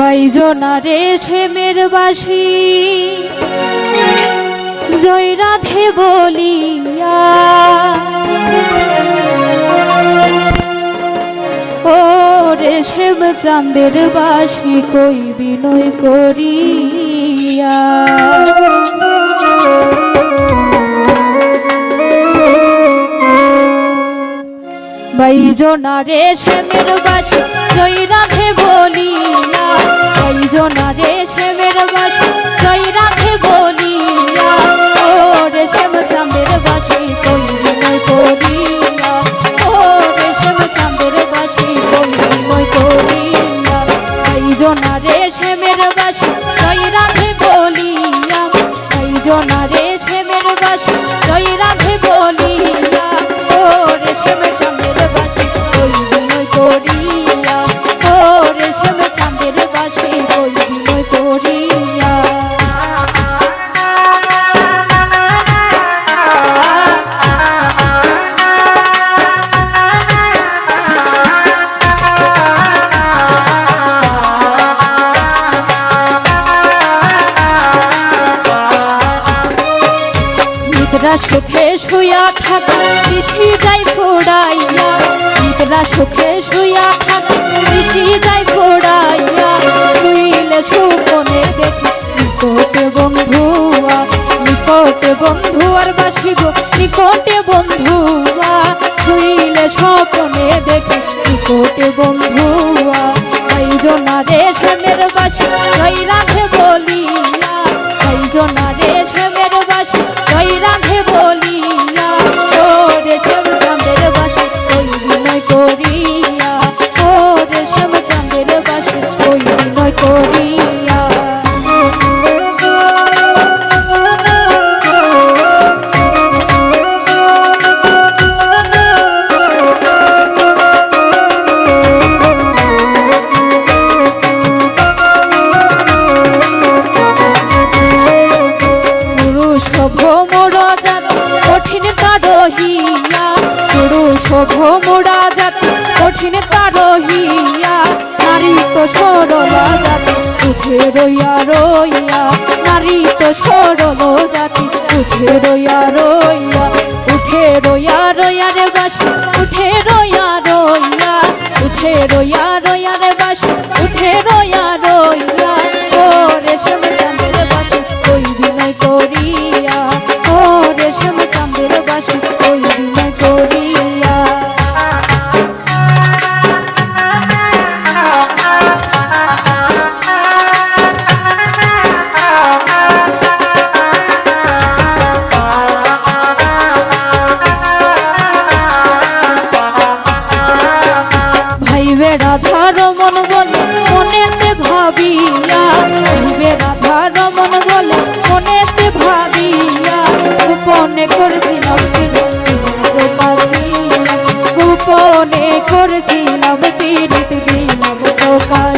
বাইজনা রে ছেমের বাসি। জয় রাধে বলিয়া। ও রে শ্যাম চাঁদের বাসি কই বিনয় করিয়া। বাইজনা রে শ্যামের বাসি জয় রাধে বলিয়া। বাইজনা রে শ্যামের বাসি জয় রাধে বলিয়া। নিদ্রা সুখে শুয়া থাকা ঋষি যাই ফোড়াইয়া। নিদ্রা সুখে শুয়া থাকা ঋষি যাই ফোড়াইয়া। শুইলে সুপনে দেখি নিকটে বন্ধুয়া নিকটে বন্ধুয়ার বাসিব নিকটে বন্ধুয়া। শুইলে স্বপনে দেখি নিকটে বন্ধুয়া। জনা রে শ্যামের বাসি জয় ভোমরা জাত কঠিন তারহিয়া নারী তো সরলা জাতি উঠে রইয়া রইয়া, নারী তো সরল জাতি উঠে রইয়া রইয়া, উঠে রইয়া রইয়া রে বাসি, উঠে রইয়া রইয়া, উঠে রইয়া রইয়া রে বাসি, উঠে রইয়া রইয়া ও রেশম চাঁদের বাসি ওই বিনয় করিয়া। রাধার মন বলে, মনেতে ভাবিয়া ভাইবে রাধা রমন বলে, মনেতে ভাবিয়া গোপনে করেছিলাম গোপনে করেছিলাম পীড়িত দিলাম প্রকাশিয়া